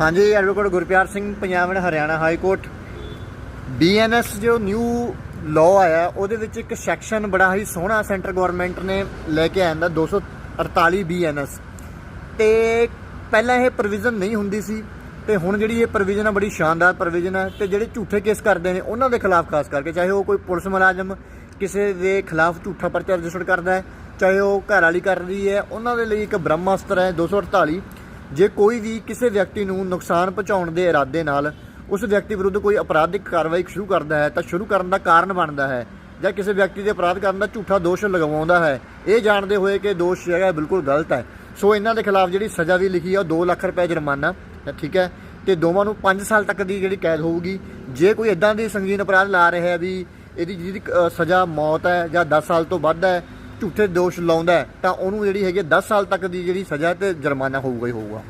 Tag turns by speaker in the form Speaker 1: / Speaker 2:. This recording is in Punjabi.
Speaker 1: ਹਾਂਜੀ, advocate Gurpyar Singh, Punjab and Haryana high court. BNS ਜੋ ਨਿਊ ਲਾਅ ਆਇਆ, ਉਹਦੇ ਵਿੱਚ ਇੱਕ ਸੈਕਸ਼ਨ ਬੜਾ ਹੀ ਸੋਹਣਾ ਸੈਂਟਰ ਗਵਰਨਮੈਂਟ ਨੇ ਲੈ ਕੇ ਆਂਦਾ 248 ਬੀਐਨਐਸ ਤੇ ਪਹਿਲਾਂ ਇਹ ਪ੍ਰੋਵੀਜ਼ਨ ਨਹੀਂ ਹੁੰਦੀ ਸੀ, ਤੇ ਹੁਣ ਜਿਹੜੀ ਇਹ ਪ੍ਰੋਵੀਜ਼ਨ ਆ, ਬੜੀ ਸ਼ਾਨਦਾਰ ਪ੍ਰੋਵੀਜ਼ਨ ਹੈ ਤੇ ਜਿਹੜੇ ਝੂਠੇ ਕੇਸ ਕਰਦੇ ਨੇ, ਉਹਨਾਂ ਦੇ ਖਿਲਾਫ ਖਾਸ ਕਰਕੇ, ਚਾਹੇ ਉਹ ਕੋਈ ਪੁਲਿਸ ਮੁਲਾਜ਼ਮ ਕਿਸੇ ਦੇ ਖਿਲਾਫ ਝੂਠਾ ਪਰਚਾ ਰਜਿਸਟਰ ਕਰਦਾ ਹੈ, ਚਾਹੇ ਉਹ ਘਰ ਵਾਲੀ ਕਰ ਰਹੀ ਹੈ, ਉਹਨਾਂ ਦੇ ਲਈ ਇੱਕ ਬ੍ਰਹਮਾਸਤਰ ਹੈ 248 ਜੇ ਕੋਈ ਵੀ ਕਿਸੇ ਵਿਅਕਤੀ ਨੂੰ ਨੁਕਸਾਨ ਪਹੁੰਚਾਉਣ ਦੇ ਇਰਾਦੇ ਨਾਲ ਉਸ ਵਿਅਕਤੀ ਵਿਰੁੱਧ ਕੋਈ ਅਪਰਾਧਿਕ ਕਾਰਵਾਈ ਸ਼ੁਰੂ ਕਰਦਾ ਹੈ, ਤਾਂ ਸ਼ੁਰੂ ਕਰਨ ਦਾ ਕਾਰਨ ਬਣਦਾ ਹੈ ਜਾਂ ਕਿਸੇ ਵਿਅਕਤੀ ਦੇ ਅਪਰਾਧ ਕਰਨ ਦਾ ਝੂਠਾ ਦੋਸ਼ ਲਗਵਾਉਂਦਾ ਹੈ। ਇਹ ਜਾਣਦੇ ਹੋਏ ਕਿ ਦੋਸ਼ ਜਿਹੜਾ ਬਿਲਕੁਲ ਗਲਤ ਹੈ। ਸੋ ਇਹਨਾਂ ਦੇ ਖਿਲਾਫ ਜਿਹੜੀ ਸਜ਼ਾ ਵੀ ਲਿਖੀ ਹੈ ਉਹ 2 ਲੱਖ ਰੁਪਏ ਜੁਰਮਾਨਾ, ਠੀਕ ਹੈ? ਤੇ ਦੋਵਾਂ ਨੂੰ 5 ਸਾਲ ਤੱਕ ਦੀ ਜਿਹੜੀ ਕੈਦ ਹੋਊਗੀ। ਜੇ ਕੋਈ ਇਦਾਂ ਦੇ ਸੰਗੀਨ ਅਪਰਾਧ ਲਾ ਰਿਹਾ ਹੈ ਵੀ ਇਹਦੀ ਜਿਹਦੀ ਸਜ਼ਾ ਮੌਤ ਹੈ ਜਾਂ 10 ਸਾਲ ਤੋਂ ਵੱਧ ਹੈ ਝੂਠੇ ਦੋਸ਼ ਲਾਉਂਦਾ ਹੈ, ਤਾਂ ਉਹਨੂੰ ਜਿਹੜੀ ਹੈਗੀ ਹੈ 10 ਸਾਲ ਤੱਕ ਦੀ ਜਿਹੜੀ ਸਜ਼ਾ ਤੇ ਜੁਰਮਾਨਾ ਹੋਊਗਾ ਹੀ ਹੋਊਗਾ।